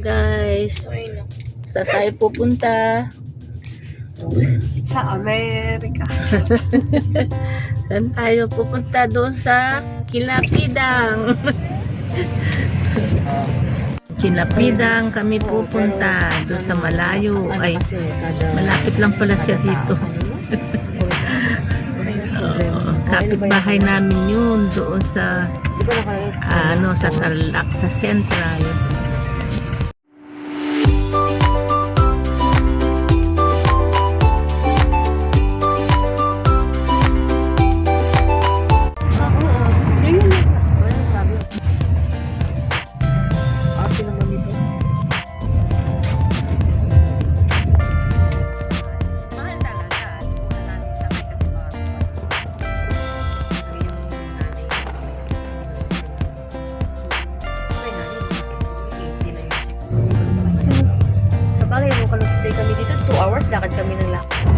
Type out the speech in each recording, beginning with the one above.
Guys, saan tayo pupunta? Sa Amerika. Saan tayo pupunta doon sa Kilapidang? Kilapidang kami pupunta doon sa malayo. Ay, malapit lang pala siya dito. Kapitbahay namin yun doon sa ah, ano sa Tarlac sa Central. Kami dito, 2 hours, lakad kami ng lakad.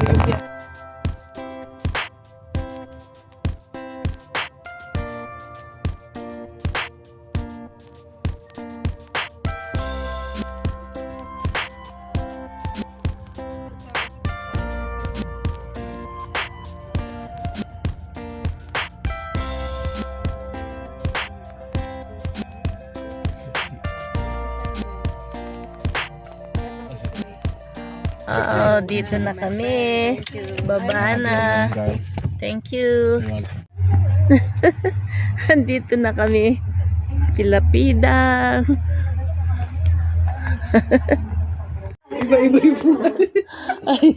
Gracias. Oo, dito na kami. Baba na. Thank you. Andito na kami. Kilapidang. Iba-iba yung buwan. Ay,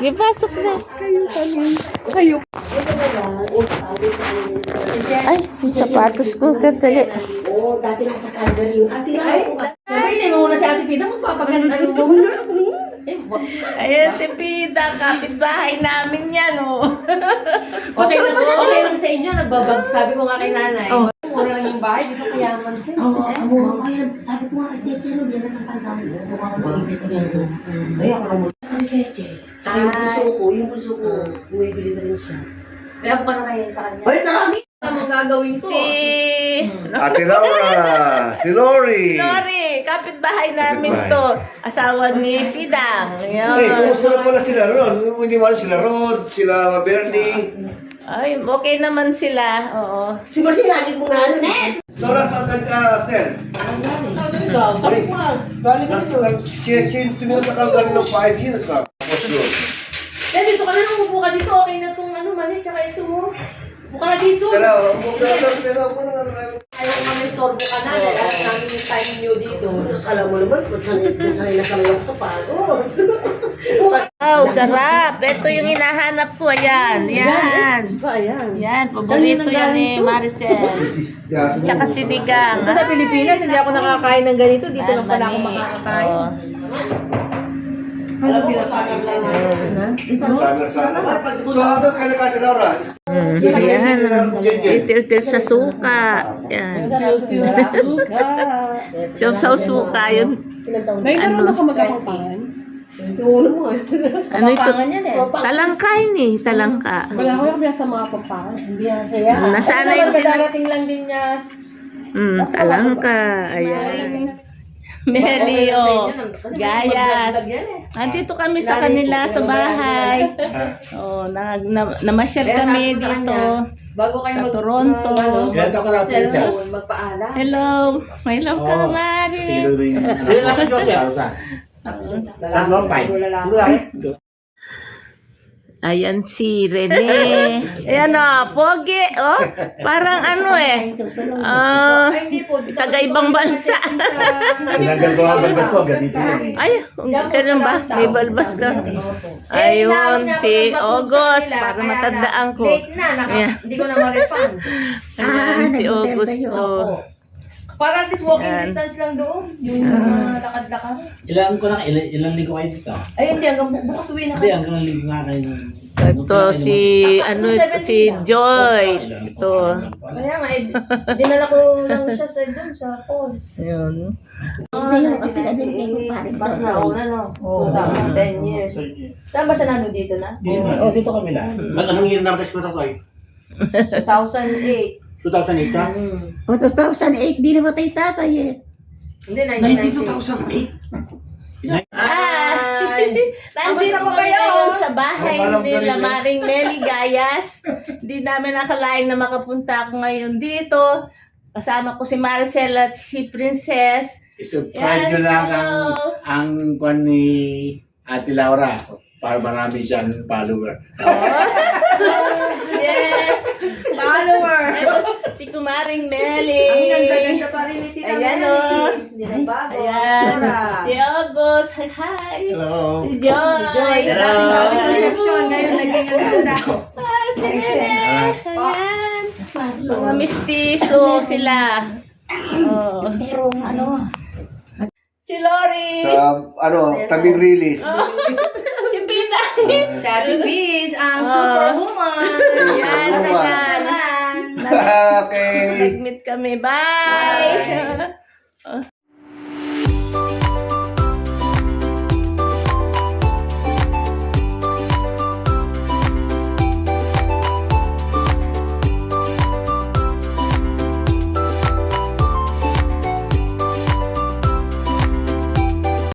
di pasok na. Kayo kami. Kayo. Ay, yung sapatos ko. Katali. Siyempre, tinungo na si Ate Pida, magpapaganda rin mo. Eh, wa- Ayan si Pida. Kapitbahay namin yan, oh. Okay lang, okay lang sa inyo, nagbabag. Sabi ko nga kay nanay, mura lang yung bahay, dito kayaman. Oo, oh, amo, kaya sabi ko nga kay Cheche, no, yan ang pantalo. Mukha ko maibig ko yan. Ay, ako na mo. Kasi Cheche, tsaka yung bunso ko, yung bunso ko, bumibili na rin siya. Kaya pa na kayo sa kanya. Ay, tarami! Ano ang gagawin ko? Si... Ate Laura, si Lori. Sorry, kapitbahay namin Kapitbahay. to. Asawa ni Pidang. Yan. Ay, kumusta na pala sila ron? Hindi mo alam sila Rod, sila Bernie. Ay, okay naman sila. Oo. Si Marcy, lagi mo na ano, Nes! Sora sa uh, Sel. Ano daw? Sabi ko nga, galing ka Nasa nag-check-in, tinatakaw ka rin ng 5 years ah. Tapos yun. Eh, dito ka na, umupo ka dito. Okay na itong ano, mali, tsaka ito mo. Buka Para dito. Pero, pero, pero, pero, Ayaw ko may torbo ka na. Kaya alam namin yung time nyo dito. Alam mo naman, kung sanay, na sanay ako sa pagod. Wow, sarap. Ito yung hinahanap ko. Ayan, yan. Ayan. Yan, paborito yan ni Maricel. Tsaka sinigang. Dito sa Pilipinas, hindi ako nakakain ng ganito. Dito lang pala ako Mani. Alam mo, sana lang. Sana, sana. So, hanggang kaya nakati Laura? Mm, yan. Itil-til sa suka. Yan. So, sa suka yun. May ano? Mo eh. Ano ito? Talangka yun eh. Talangka. Wala ko yung sa mga pampakan. Hindi yan saya. Nasanay din. kadarating lang din niya. Mm, talangka. Ayan. Melio. Gayas. Nandito kami sa kanila sa bahay. Oh, na, na, namasyal kami dito. Bago kayo Sa mag, Toronto. Ilan taon ka na, Princess? cellphone, magpaalam. Hello. May love ka, Oh. Mari. Sino rin yung anak Joseph? Saan? Mo, Pai? Ayan si Rene. Ayan o, pogi. Oh, parang ano eh. Ah, Ay, hindi po. Dito taga ibang bansa. Tinanggal ko ang balbas ko, ganito yun. Ay, ganun ba? May balbas ka. Ayun, si August. Para matandaan ko. Late na, hindi ko na ma-refund. Ayan, si Augusto. Para at least walking Yan. distance lang doon. Yung mga lakad-lakad. Ilan ko na, ilan, ilan linggo kayo dito? Ay, hindi. Hanggang bu- bukas uwi na Hindi, kayo. hanggang linggo nga kayo. ng- Ito si, ano ito, si Joy. Ito. Kaya nga, eh, dinala ko lang siya sa doon sa. Ayun. Bas na ako na, no? Oo. 10 years. Saan ba siya nandun dito na? Oo, dito kami na. Ba't anong year na ko tayo? 2008. 2008 ka? Hmm. O, 2008, di namatay tatay eh. Hindi, 1998. 2008? Ay! Nandito po kami kayo? ngayon sa bahay Parang nila ganun. Maring Meli Gayas. Hindi namin nakalain na makapunta ako ngayon dito. Kasama ko si Marcel at si Princess. I-subscribe nyo lang ang, ang kwan ni Ate Laura para marami siyang follower. Yes! Follower! Si Kumaring Meli. Ang ganda-ganda pa rin ni Tita Ayan, Meli. oh. Hindi na bago. Ayan. Si August. Hi. Hello. Si Joy. Si Joy. Dating sabi conception, ngayon naging ano na. Ah, si Rene. Ayan. Mga mistiso sila. Oh. Pero ano, Si Lori. Sa, ano, tabing release. Si Pina. Si Ate Biz, ang Oh. superwoman. Yan, Superwoman. Yan. okay. Nag-meet kami. Bye.